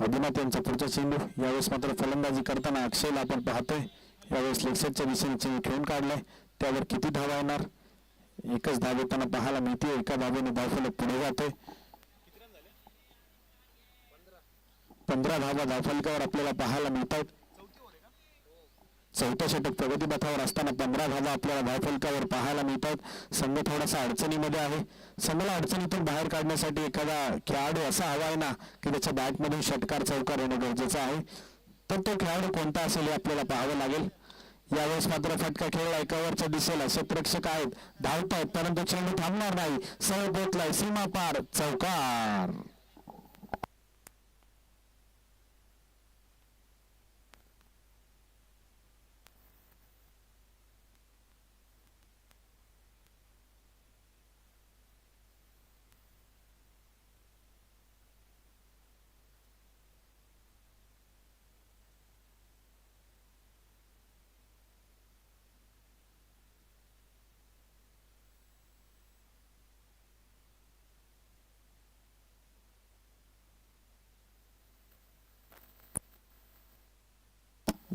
आदिनाथ यांचा पुढचा चेंडू यावेळेस मात्र फलंदाजी करताना अक्षयला आपण पाहतोय. यावेळेस लेक्सरच्या दिशेने चेंडू खेळून काढलाय. त्यावर किती धावा येणार? एकच धाव येताना पाहायला मिळते एका धावेने धावफलक पुढे जातोय. पंधरा धावा धावफलकावर आपल्याला पाहायला मिळतात चौथ्या षटक प्रगतीपथावर असताना पंधरा धावा आपल्याला धावफलकावर पाहायला मिळतात. संघ थोडासा अडचणीमध्ये आहे. संघाला अडचणीतून बाहेर काढण्यासाठी एखादा खेळाडू असा हवा आहे ना की त्याच्या बॅटमधून षटकार चौकार येणं गरजेचं आहे. तर तो खेळाडू कोणता असेल हे आपल्याला पाहावं लागेल. यावेळेस मात्र फटका खेळला दिसेल असे प्रेक्षक आहेत. धावतायत परंतु चेंडू थांबणार नाही. सरळ घेतलाय सीमा पार चौकार.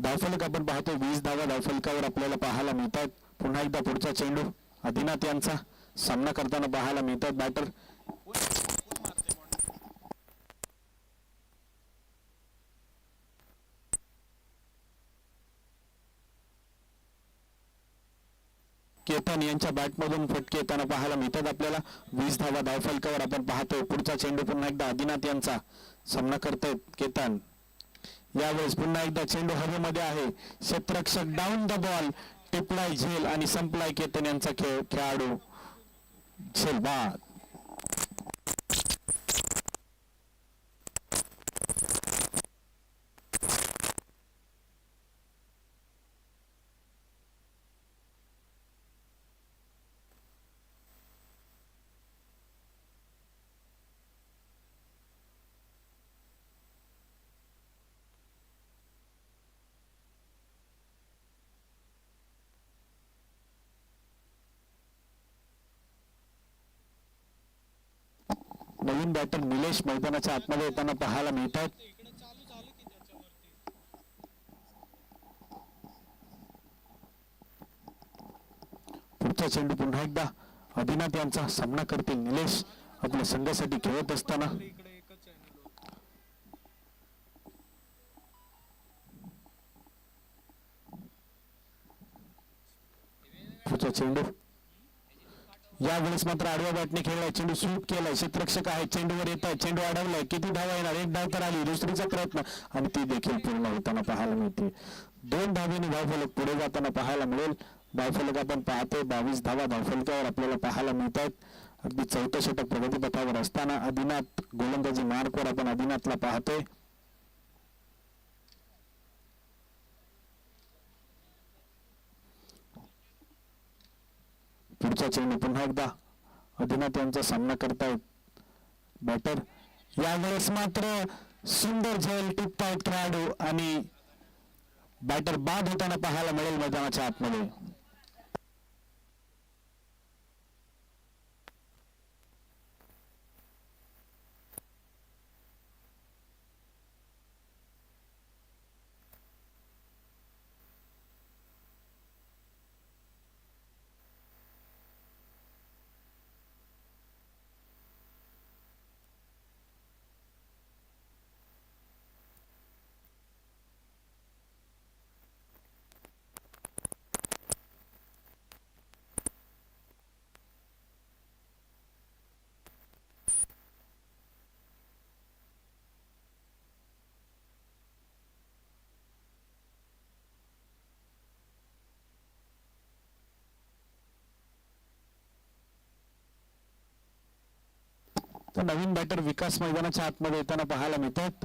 धावफलक आपण पाहतो वीस धावा धावफलकावर आपल्याला पाहायला मिळतात. पुन्हा एकदा पुढचा चेंडू आदिनाथ यांचा सामना करताना पाहायला मिळतात. बॅटर केतन यांच्या बॅटमधून फटके येताना पाहायला मिळतात आपल्याला. वीस धावा धावफलकावर आपण पाहतो. पुढचा चेंडू पुन्हा एकदा आदिनाथ यांचा सामना करतायत केतन. यावेळेस पुन्हा एकदा चेंडू हवेमध्ये आहे. क्षेत्रक्षक डाऊन द बॉल टिपलाय झेल आणि संपलाय केतन यांचा खेळ खेळाडू झेल बाद नवीन बॅटर निलेश मैदानाच्या आतमध्ये येताना पाहायला मिळतात. पुढचा चेंडू पुन्हा एकदा अभिनाथ यांचा सामना करतील निलेश. आपल्या संघासाठी खेळत असताना. पुढचा चेंडू यावेळेस मात्र आडव्या बॅटने खेळलाय चेंडू स्वीप केलाय. क्षेत्रक्षक आहे चेंडूवर येत आहे चेंडू अडवलाय. किती धावा येणार? एक धाव तर आली. दुसरीचा प्रयत्न. आणि ती देखील पूर्ण होताना पाहायला मिळते. दोन धावेने धावफलक पुढे जाताना पाहायला मिळेल. धावफलक आपण पाहतोय. बावीस धावा धावफलकावर आपल्याला पाहायला मिळत आहेत. अगदी चौथं षटक प्रगतीपथावर असताना आदिनाथ गोलंदाजी मार्कवर आपण आदिनाथला पाहतोय. पुढचा चेंडू पुन्हा एकदा आदिनाथ यांचा सामना करतायत. बॅटर यावेळेस मात्र सुंदर झेल टिपतायत खेळाडू आणि बॅटर बाद होताना पाहायला मिळेल मैदानाच्या आतमध्ये. तर नवीन बॅटर विकास मैदानाच्या आतमध्ये येताना पाहायला मिळतात.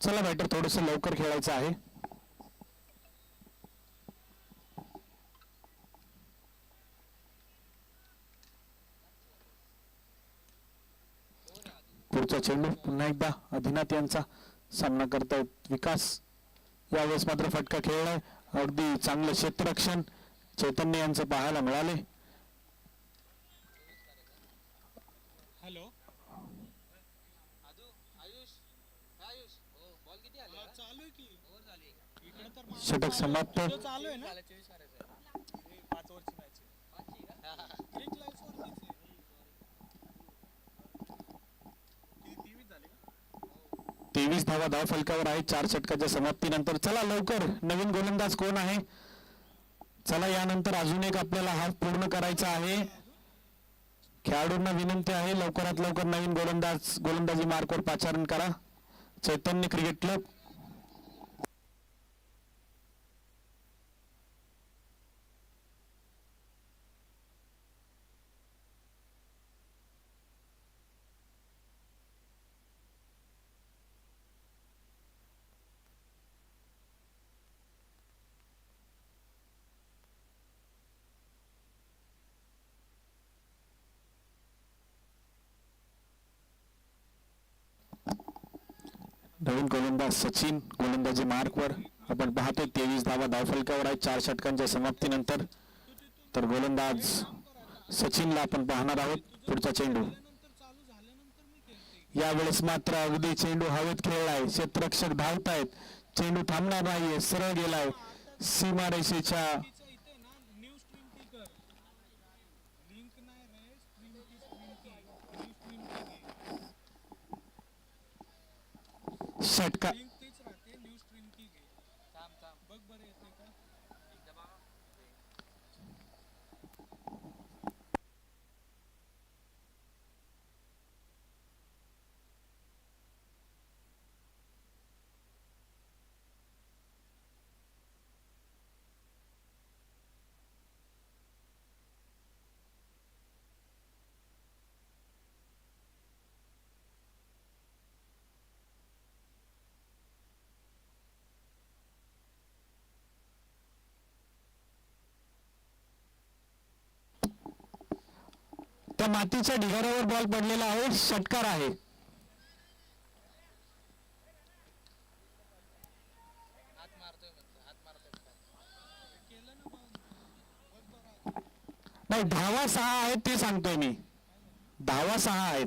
चला बॅटर थोडस लवकर खेळायचं आहे. पुढचा चेंडू पुन्हा एकदा अधिनाथ यांचा सामना करतायत विकास यावेळेस मात्र फटका खेळलाय. अगदी चांगलं क्षेत्ररक्षण चैतन्य यांचं पाहायला मिळाले हॅलो. आहे किती? तेवीस झाले का? तेवीस धावा धाव फलकावर आहे चार षटकाच्या समाप्तीनंतर चला लवकर. नवीन गोलंदाज कोण आहे? चला यानंतर अजून एक आपल्याला हाफ पूर्ण करायचा आहे. खेळाडूंना विनंती आहे. लवकरात लवकर नवीन गोलंदाज गोलंदाजी मार्कवर पाचारण करा. चैतन्य क्रिकेट क्लब नवीन गोलंदाज सचिन गोलंदाजी मार्कवर. आपण पाहतोय तेवीस धावा धावफलकावर आहे चार षटकांच्या समाप्तीनंतर. तर गोलंदाज सचिनला आपण पाहणार आहोत पुढचा चेंडू. यावेळेस मात्र अगदी चेंडू हवेत खेळलाय क्षेत्ररक्षक धावतायत. चेंडू थांबणार नाहीये सरळ गेलाय. सीमारेषेच्या तिचं इथे ना न्यू स्ट्रीम की कर लिंक नाही रे स्ट्रीम की स्ट्रीम की न्यू स्ट्रीम की घे मातीच्या ढिगाऱ्यावर बॉल पडलेला आहे. षटकार आहे. नाही धावा सहा आहेत ते सांगतोय मी. धावा सहा आहेत.